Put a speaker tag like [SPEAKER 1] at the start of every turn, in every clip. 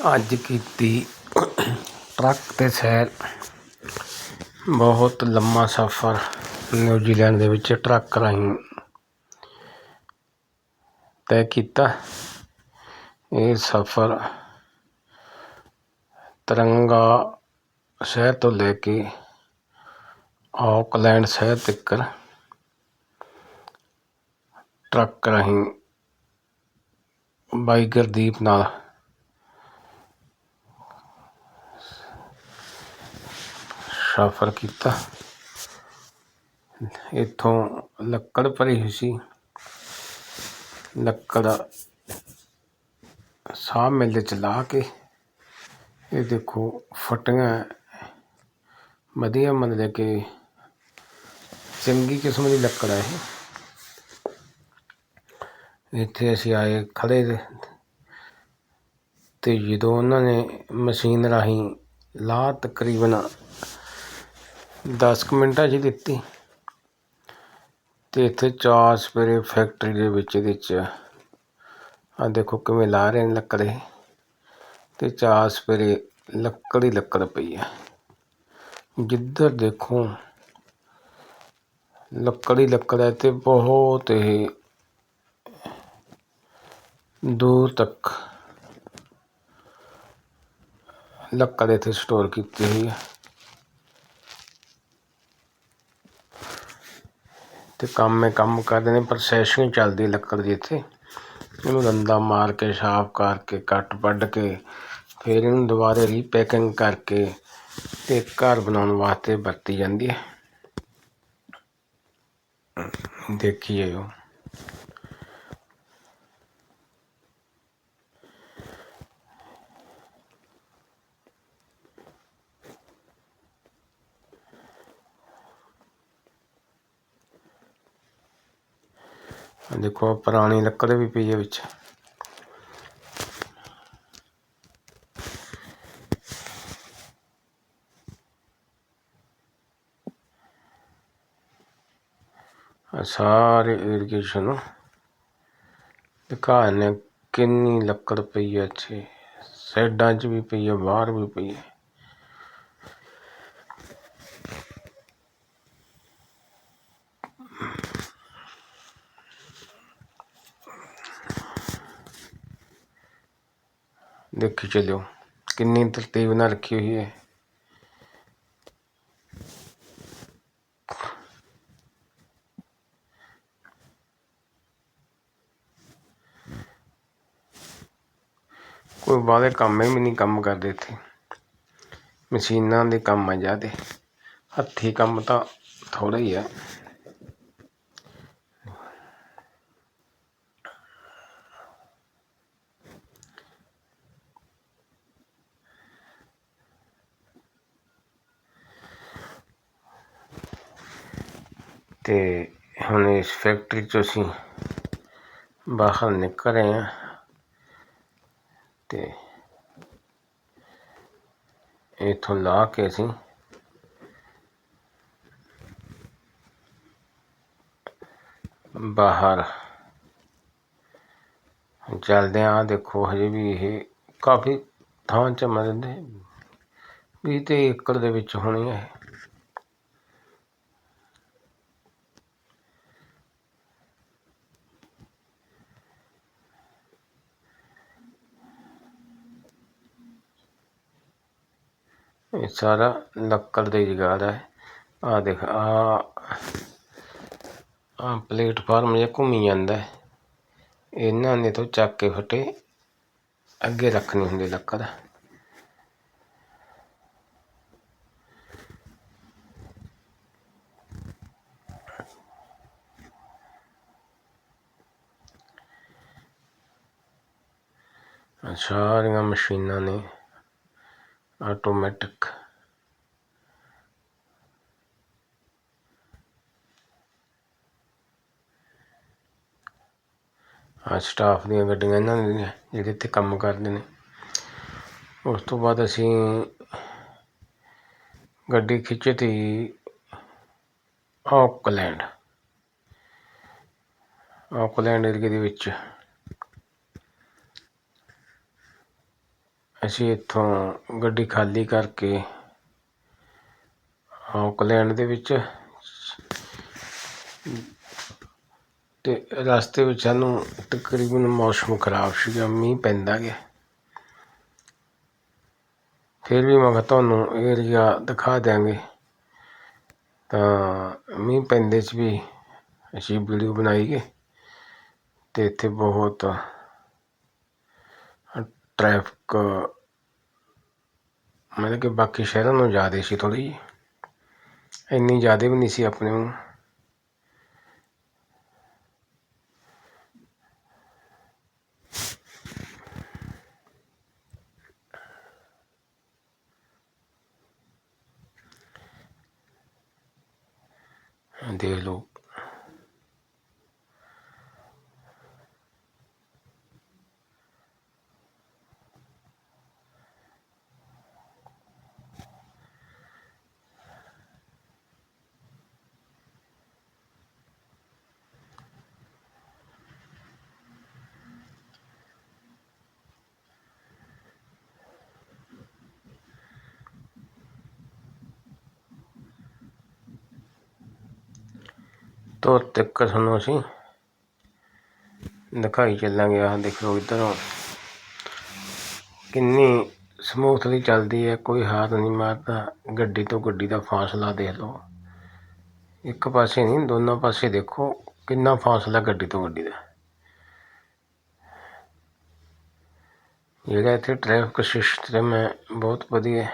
[SPEAKER 1] ਅੱਜ ਕੀਤੀ ਟਰੱਕ ਤੇ ਸੈਰ। ਬਹੁਤ ਲੰਮਾ ਸਫ਼ਰ ਨਿਊਜ਼ੀਲੈਂਡ ਦੇ ਵਿੱਚ ਟਰੱਕ ਰਾਹੀਂ ਤੈਅ ਕੀਤਾ। ਇਹ ਸਫ਼ਰ ਤਿਰੰਗਾ ਸ਼ਹਿਰ ਤੋਂ ਲੈ ਕੇ ਆਕਲੈਂਡ ਸ਼ਹਿਰ ਤੱਕ ਟਰੱਕ ਰਾਹੀਂ ਬਾਈ ਗੁਰਦੀਪ ਨਾਲ ਸਫ਼ਰ ਕੀਤਾ ਇੱਥੋਂ ਲੱਕੜ ਭਰੀ ਹੋਈ ਸੀ ਲੱਕੜ ਸਾਹ ਮਿੱਲ ਚ ਲਾ ਕੇ ਇਹ ਦੇਖੋ ਫਟੀਆਂ ਵਧੀਆ ਮਤਲਬ ਕਿ ਚੰਗੀ ਕਿਸਮ ਦੀ ਲੱਕੜ ਹੈ ਇਹ ਇੱਥੇ ਅਸੀਂ ਆਏ ਖੜੇ ਤੇ- ਤੇ ਜਦੋਂ ਉਹਨਾਂ ਨੇ ਮਸ਼ੀਨ ਰਾਹੀਂ ਲਾਹ ਤਕਰੀਬਨ ਦਸ ਕੁ ਮਿੰਟਾਂ 'ਚ ਦਿੱਤੀ। ਅਤੇ ਇੱਥੇ ਚਾਰ ਸਵੇਰੇ ਫੈਕਟਰੀ ਦੇ ਵਿੱਚ ਇਹਦੇ 'ਚ ਆ ਦੇਖੋ ਕਿਵੇਂ ਲਾ ਰਹੇ ਨੇ ਲੱਕੜ ਇਹ। ਅਤੇ ਚਾਰ ਸਵੇਰੇ ਲੱਕੜ ਹੀ ਲੱਕੜ ਪਈ ਹੈ ਜਿੱਧਰ ਦੇਖੋ ਲੱਕੜ ਹੀ ਲੱਕੜ ਹੈ ਤੇ ਬਹੁਤ ਇਹ ਦੂਰ ਤੱਕ ਲੱਕੜ ਇੱਥੇ ਸਟੋਰ ਕੀਤੀ ਹੋਈ ਹੈ ਤੇ ਕੰਮ ਹੈ ਕੰਮ ਕਰਦੇ ਨੇ ਪ੍ਰੋਸੈਸਿੰਗ ਚੱਲਦੀ ਲੱਕੜ ਦੀ ਇੱਥੇ। ਇਹਨੂੰ ਦੰਦਾ ਮਾਰ ਕੇ ਸਾਫ਼ ਕਰਕੇ ਕੱਟ ਵੱਢ ਕੇ, ਫਿਰ ਇਹਨੂੰ ਦੁਬਾਰੇ ਰੀਪੈਕਿੰਗ ਕਰਕੇ ਤੇ ਘਰ ਬਣਾਉਣ ਵਾਸਤੇ ਵਰਤੀ ਜਾਂਦੀ ਹੈ। ਦੇਖੀ ਜਾਇਓ। ਆਹ ਦੇਖੋ, ਪੁਰਾਣੀ ਲੱਕੜ ਵੀ ਪਈ ਹੈ ਵਿੱਚ। ਸਾਰੇ ਇਰੀਗੇਸ਼ਨ ਦਿਖਾ ਨੇ ਕਿੰਨੀ ਲੱਕੜ ਪਈ ਹੈ ਇੱਥੇ। ਸਾਈਡਾਂ 'ਚ ਵੀ ਪਈ ਹੈ, ਬਾਹਰ ਵੀ ਪਈ ਹੈ ਦੇਖੀ ਚੱਲਿਓ। ਕਿੰਨੀ ਤਰਤੀਬ ਨਾਲ ਰੱਖੀ ਹੋਈ ਹੈ। ਕੋਈ ਬਾਹਲੇ ਕੰਮ ਵੀ ਨਹੀਂ ਕੰਮ ਕਰਦੇ ਇੱਥੇ। ਮਸ਼ੀਨਾਂ ਦੇ ਕੰਮ ਆ ਜ਼ਿਆਦੇ। ਹੱਥੀਂ ਕੰਮ ਤਾਂ ਥੋੜ੍ਹਾ ਹੀ ਆ ਤੇ ਹੁਣ ਇਸ ਫੈਕਟਰੀ ਚੋਂ ਅਸੀਂ ਬਾਹਰ ਨਿਕਲ ਰਹੇ ਹਾਂ ਤੇ ਇੱਥੋਂ ਲਾ ਕੇ ਅਸੀਂ ਬਾਹਰ ਚੱਲਦੇ ਆ ਦੇਖੋ, ਹਜੇ ਵੀ ਇਹ ਕਾਫੀ ਥਾਂ ਚ ਮਰਦੇ ਵੀ ਤੇ ਏਕੜ ਦੇ ਵਿੱਚ ਹੋਣੀ ਹੈ। ਇਹ। ਇਹ ਸਾਰਾ ਲੱਕੜ ਦੇ ਜੁਗਾੜ ਹੈ ਆ ਦੇਖ ਆ ਆ ਪਲੇਟਫਾਰਮ ਜਿਹਾ ਘੁੰਮੀ ਜਾਂਦਾ ਹੈ ਇਹਨਾਂ ਨੇ ਤੋਂ ਚੱਕ ਕੇ ਫਟੇ, ਅੱਗੇ ਰੱਖਣੀ ਹੁੰਦੀ ਲੱਕੜ ਸਾਰੀਆਂ ਮਸ਼ੀਨਾਂ ਨੇ ਆਟੋਮੈਟਿਕ ਆ ਸਟਾਫ ਦੀਆਂ ਗੱਡੀਆਂ ਇਹਨਾਂ ਦੀਆਂ ਜਿਹੜੇ ਇੱਥੇ ਕੰਮ ਕਰਦੇ ਨੇ। ਉਸ ਤੋਂ ਬਾਅਦ ਅਸੀਂ ਗੱਡੀ ਖਿੱਚੀ ਆਕਲੈਂਡ ਆਕਲੈਂਡ ਏਰੀਏ ਦੇ ਵਿੱਚ। ਅਸੀਂ ਇੱਥੋਂ ਗੱਡੀ ਖਾਲੀ ਕਰਕੇ ਆਕਲੈਂਡ ਦੇ ਵਿੱਚ ਅਤੇ ਰਸਤੇ ਵਿੱਚ ਸਾਨੂੰ ਤਕਰੀਬਨ ਮੌਸਮ ਖਰਾਬ ਸੀਗਾ, ਮੀਂਹ ਪੈਂਦਾ ਗਿਆ। ਫਿਰ ਵੀ ਮੈਂ ਕਿਹਾ ਤੁਹਾਨੂੰ ਏਰੀਆ ਦਿਖਾ ਦਿਆਂਗੇ। ਤਾਂ ਮੀਂਹ ਪੈਂਦੇ 'ਚ ਵੀ ਅਸੀਂ ਵੀਡੀਓ ਬਣਾਈ ਗਏ ਅਤੇ ਇੱਥੇ ਬਹੁਤ ਟਰੈਫਿਕ ਮਤਲਬ ਕਿ ਬਾਕੀ ਸ਼ਹਿਰਾਂ ਨਾਲੋਂ ਜ਼ਿਆਦਾ ਸੀ ਥੋੜ੍ਹੀ ਜਿਹੀ। ਇੰਨੀ ਜ਼ਿਆਦਾ ਵੀ ਨਹੀਂ ਸੀ ਆਪਣੇ ਨੂੰ। ਦੇਖ ਲਓ। ਤੋਂ ਤੱਕ ਤੁਹਾਨੂੰ ਅਸੀਂ ਦਿਖਾਈ ਚੱਲਾਂਗੇ। ਆਹ ਦੇਖ ਲਓ ਇੱਧਰੋਂ ਕਿੰਨੀ ਸਮੂਥਲੀ ਚੱਲਦੀ ਹੈ, ਕੋਈ ਹਾਰ ਨਹੀਂ ਮਾਰਦਾ, ਗੱਡੀ ਤੋਂ ਗੱਡੀ ਦਾ ਫਾਸਲਾ ਦੇਖ ਲਓ। ਇੱਕ ਪਾਸੇ ਨਹੀਂ, ਦੋਨੋਂ ਪਾਸੇ ਦੇਖੋ ਕਿੰਨਾ ਫਾਸਲਾ ਗੱਡੀ ਤੋਂ ਗੱਡੀ ਦਾ। ਜਿਹੜਾ ਇੱਥੇ ਟ੍ਰੈਫਿਕ ਸਿਸਟਮ ਹੈ, ਬਹੁਤ ਵਧੀਆ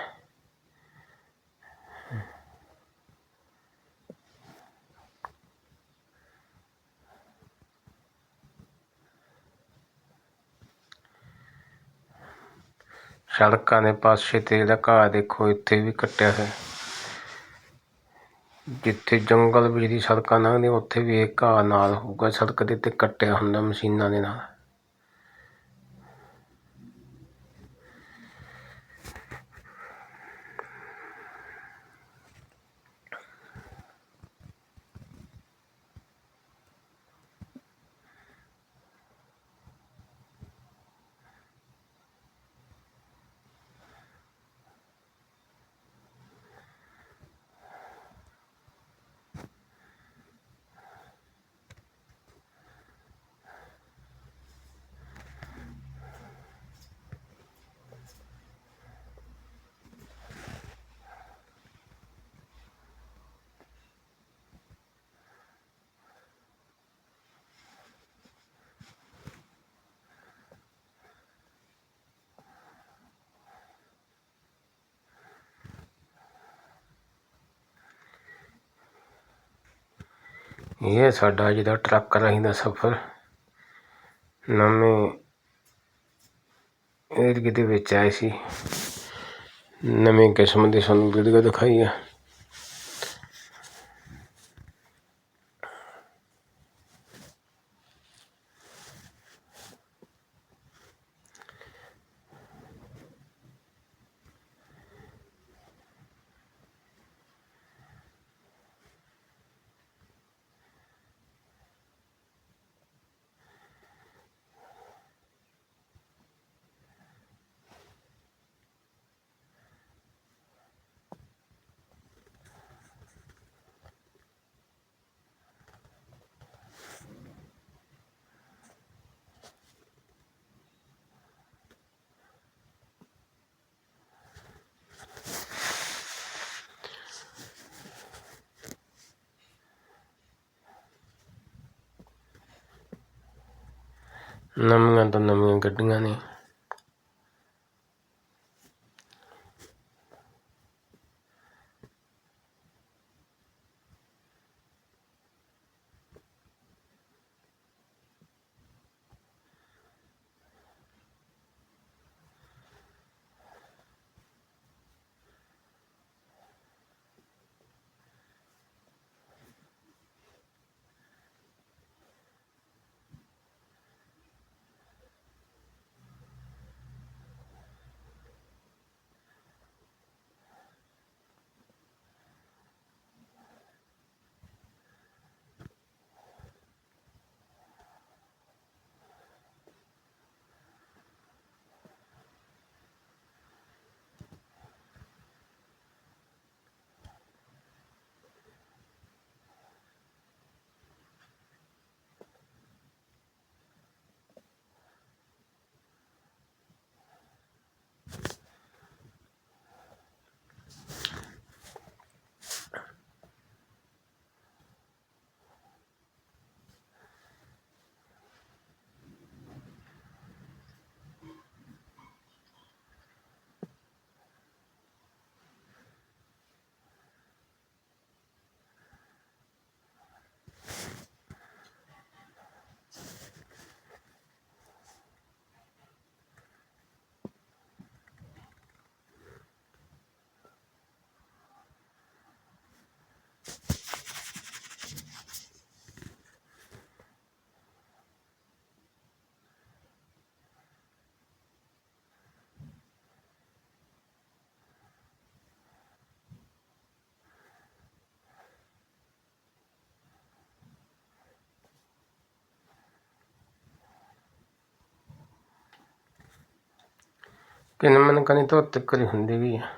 [SPEAKER 1] ਸੜਕਾਂ ਦੇ ਪਾਸੇ ਤੇ ਜਿਹੜਾ ਘਾਹ ਦੇਖੋ, ਇੱਥੇ ਵੀ ਕੱਟਿਆ ਹੈ ਜਿੱਥੇ ਜੰਗਲ ਬਿਜਲੀ ਸੜਕਾਂ ਲੰਘਦੀਆਂ, ਉੱਥੇ ਵੀ ਇਹ ਘਾਹ ਨਾਲ ਹੋਊਗਾ, ਸੜਕ ਦੇ ਉੱਤੇ ਕੱਟਿਆ ਹੁੰਦਾ ਮਸ਼ੀਨਾਂ ਦੇ ਨਾਲ। ਇਹ ਹੈ ਸਾਡਾ ਅੱਜ ਦਾ ਟਰੱਕ ਰਾਹੀਂ ਦਾ ਸਫ਼ਰ। ਨਵੇਂ ਏਰੀਏ ਦੇ ਵਿੱਚ ਆਏ ਸੀ। ਨਵੇਂ ਕਿਸਮ ਦੀ ਸਾਨੂੰ ਵੀਡੀਓ ਦਿਖਾਈ ਆ। namun ngantong namun yang kedengar nih ਨਵੀਆਂ ਕਿੰਨੇ ਮਨ ਕਨੀ ਤੋਂ ਹੁੰਦੀ ਵੀ ਹੈ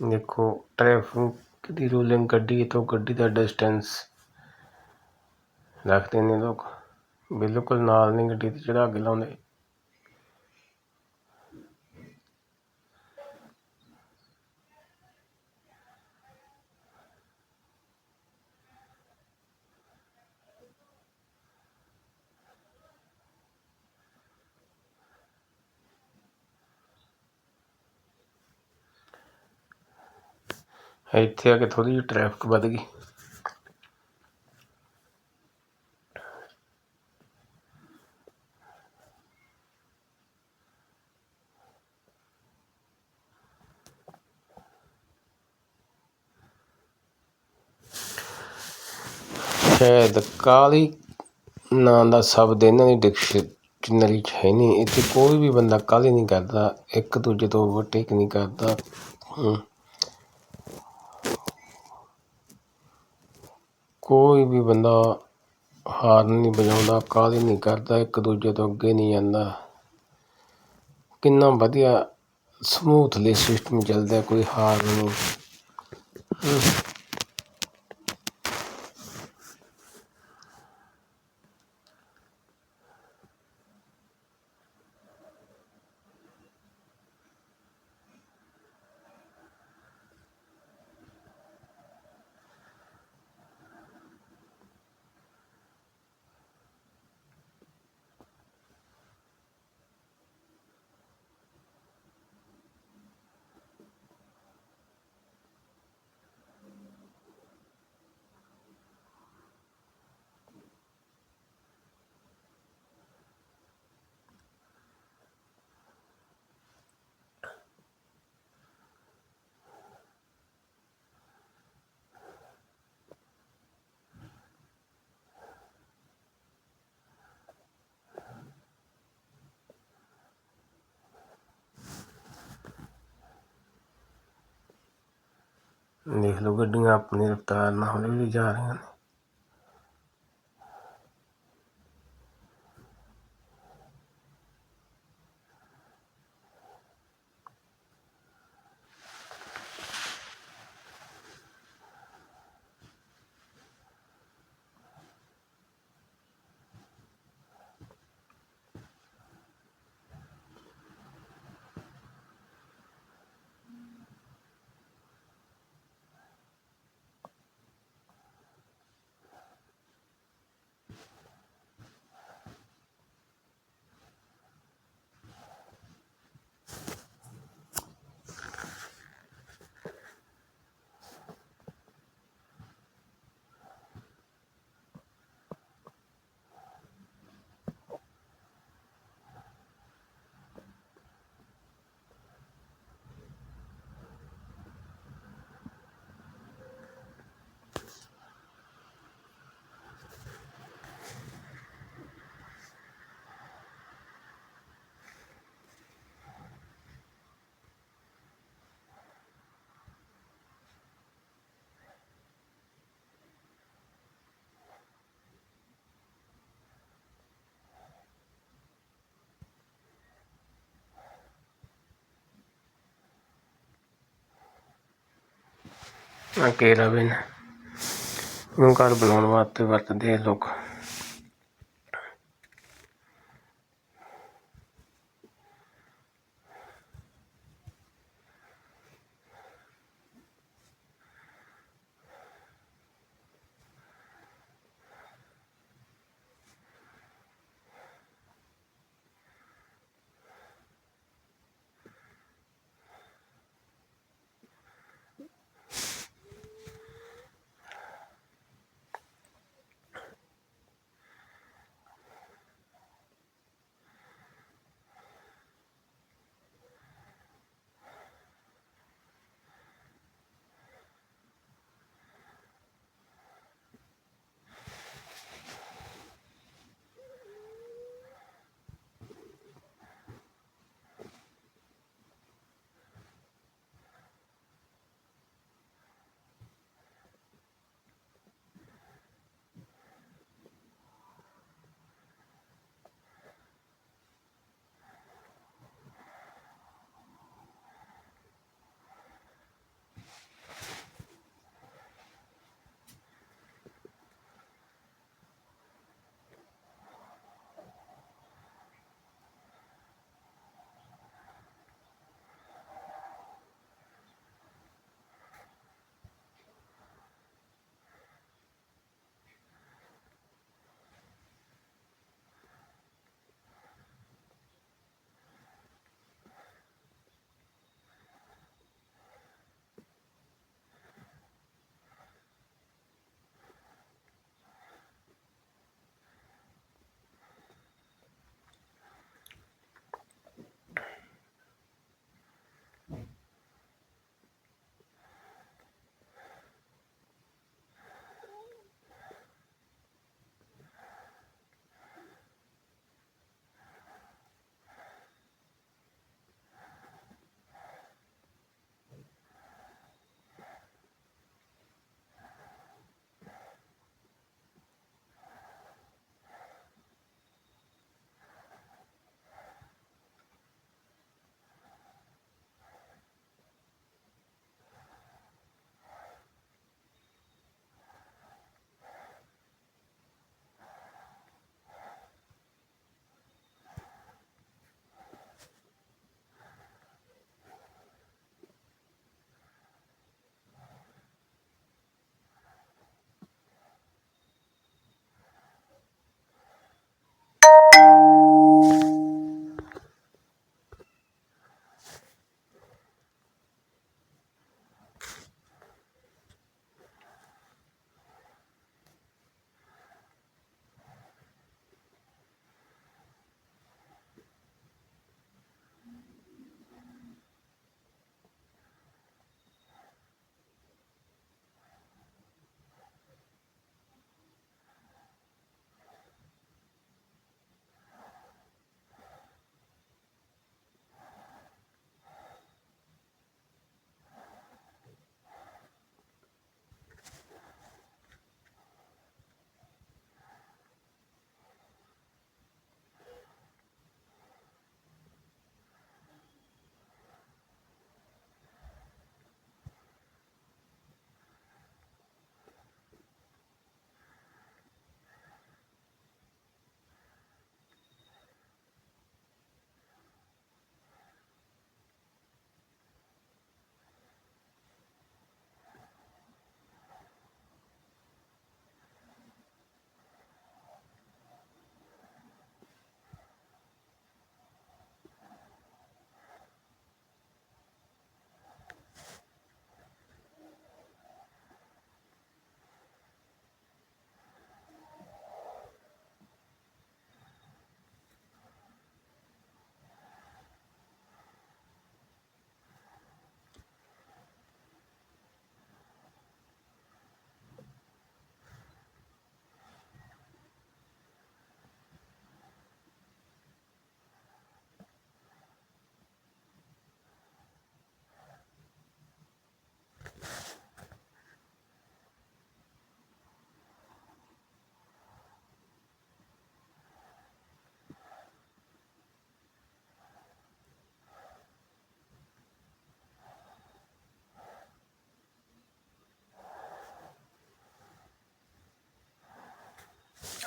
[SPEAKER 1] ਦੇਖੋ, ਟ੍ਰੈਫਿਕ ਦੀ ਰੂਲਿੰਗ ਗੱਡੀ ਤੋਂ ਗੱਡੀ ਦਾ ਡਿਸਟੈਂਸ ਰੱਖਦੇ ਨੇ ਲੋਕ। ਬਿਲਕੁਲ ਨਾਲ ਨਹੀਂ ਗੱਡੀ ਤੇ ਚੜਾ ਕੇ ਲਾਉਂਦੇ। ਇੱਥੇ ਆ ਕੇ ਥੋੜੀ ਜਿਹੀ ਟ੍ਰੈਫਿਕ ਵੱਧ ਗਈ। ਸ਼ਾਇਦ ਕਾਲੀ ਨਾਂ ਦਾ ਸ਼ਬਦ ਇਹਨਾਂ ਦੀ ਡਿਕਸ਼ਨਰੀ 'ਚ ਹੈ ਨਹੀਂ। ਇੱਥੇ ਕੋਈ ਵੀ ਬੰਦਾ ਕਾਲੀ ਨਹੀਂ ਕਰਦਾ, ਇੱਕ ਦੂਜੇ ਤੋਂ ਓਵਰਟੇਕ ਨਹੀਂ ਕਰਦਾ। ਕੋਈ ਵੀ ਬੰਦਾ ਹਾਰਨ ਨਹੀਂ ਵਜਾਉਂਦਾ ਕਾਹਲੀ ਨਹੀਂ ਕਰਦਾ, ਇੱਕ ਦੂਜੇ ਤੋਂ ਅੱਗੇ ਨਹੀਂ ਜਾਂਦਾ। ਕਿੰਨਾ ਵਧੀਆ ਸਮੂਥਲੀ ਸਿਸਟਮ ਚੱਲਦਾ ਕੋਈ ਹਾਰਨ ਨਹੀਂ ਦੇਖ ਲਓ ਗੱਡੀਆਂ ਆਪਣੀ ਰਫ਼ਤਾਰ ਨਾਲ ਹੌਲੀ ਹੌਲੀ ਜਾ ਰਹੀਆਂ ਨੇ। ਆ ਕੇਰਾ ਬਿਨ ਨੂੰ ਘਰ ਬਣਾਉਣ ਵਾਸਤੇ ਵਰਤਦੇ ਆ ਲੋਕ।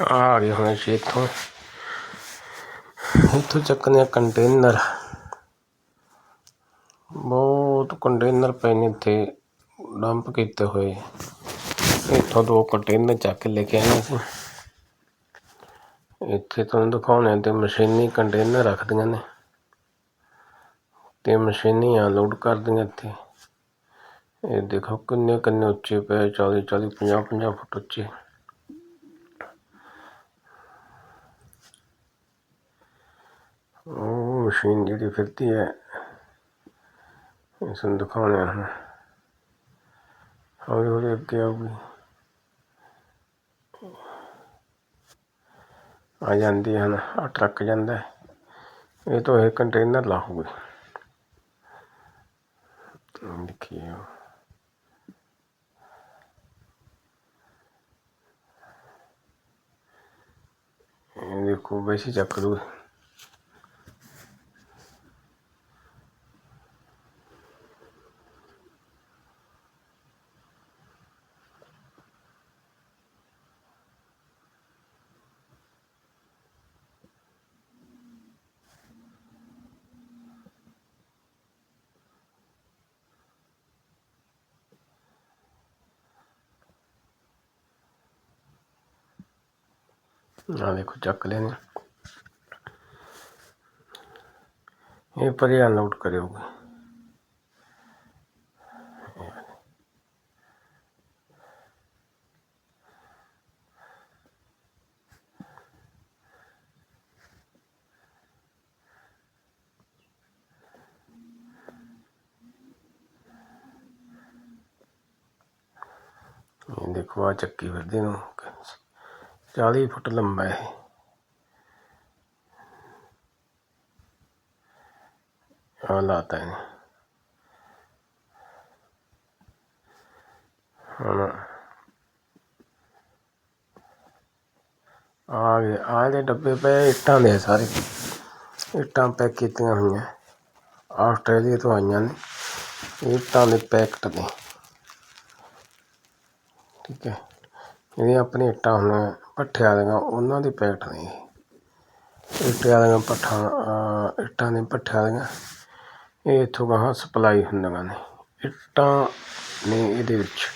[SPEAKER 1] ਆ ਗਏ ਹੁਣ ਅਸੀਂ ਇੱਥੋਂ। ਇੱਥੋਂ ਚੱਕਨੇ ਆ ਕੰਟੇਨਰ। ਬਹੁਤ ਕੰਟੇਨਰ ਪਏ ਨੇ ਇੱਥੇ ਡੰਪ ਕੀਤੇ ਹੋਏ। ਇੱਥੋਂ ਦੋ ਕੰਟੇਨਰ ਚੱਕ ਕੇ ਲੈ ਕੇ ਆਏ ਅਸੀਂ ਇੱਥੇ ਤੁਹਾਨੂੰ ਦਿਖਾਉਣੇ ਤੇ ਮਸ਼ੀਨੀ ਕੰਟੇਨਰ ਰੱਖਦੀਆਂ ਨੇ। ਤੇ ਮਸ਼ੀਨੀ ਅਨਲੋਡ ਕਰਦੀਆਂ ਇੱਥੇ। ਇਹ ਦੇਖੋ ਕਿੰਨੇ ਕਿੰਨੇ ਉੱਚੇ ਪਏ 40 40 50 50 ਫੁੱਟ ਉੱਚੇ। ਉਹ ਮਸ਼ੀਨ ਜਿਹੜੀ ਫਿਰਦੀ ਹੈ ਇਸ ਨੂੰ ਦਿਖਾਉਣੇ ਹਨ ਹੌਲੀ ਹੌਲੀ ਅੱਗੇ ਆਊਗੀ। ਆ ਜਾਂਦੀ ਹਨ ਆ ਟਰੱਕ ਜਾਂਦਾ ਇਹ ਤੋਂ ਇਹ ਕੰਟੇਨਰ ਲਾਹੂਗੀ। ਦੇਖੀਏ ਇਹ ਦੇਖੋ ਵੈਸੇ ਚੱਕ ਲੂ ਆ ਦੇਖੋ ਚੱਕ ਲੈਣੇ ਇਹ ਪਰੇ ਅਨਲੋਡ ਕਰਿਓਗੇ ਇਹ ਦੇਖੋ ਆ ਚੱਕੀ ਫਿਰਦੀ ਨੂੰ 40 ਫੁੱਟ ਲੰਬਾ ਹੈ ਆ ਲਾਤਾ ਹੈ ਹੁਣ ਆ ਗਏ। ਆ ਦੇ ਡੱਬੇ ਪਏ ਇੱਟਾਂ ਦੇ ਸਾਰੇ। ਇੱਟਾਂ ਪੈਕ ਕੀਤੀਆਂ ਹੋਈਆਂ। ਆਸਟ੍ਰੇਲੀਆ ਤੋਂ ਆਈਆਂ ਨੇ। ਇੱਟਾਂ ਦੇ ਪੈਕਟ ਨੇ। ਠੀਕ ਹੈ। ਇਹ ਆਪਣੀ ਇੱਟਾਂ ਹੁਣ ਭੱਠਿਆਂ ਵਾਲੀਆਂ ਉਹਨਾਂ ਦੇ ਪੈਕਟ ਨੇ ਇੱਟਾਂ ਵਾਲੀਆਂ ਭੱਠਾਂ ਇੱਟਾਂ ਦੇ ਭੱਠਿਆਂ ਦੀਆਂ। ਇਹ ਇੱਥੋਂ ਗਾਹਾਂ ਸਪਲਾਈ ਹੁੰਦੀਆਂ ਨੇ। ਇੱਟਾਂ ਨੇ ਇਹਦੇ ਵਿੱਚ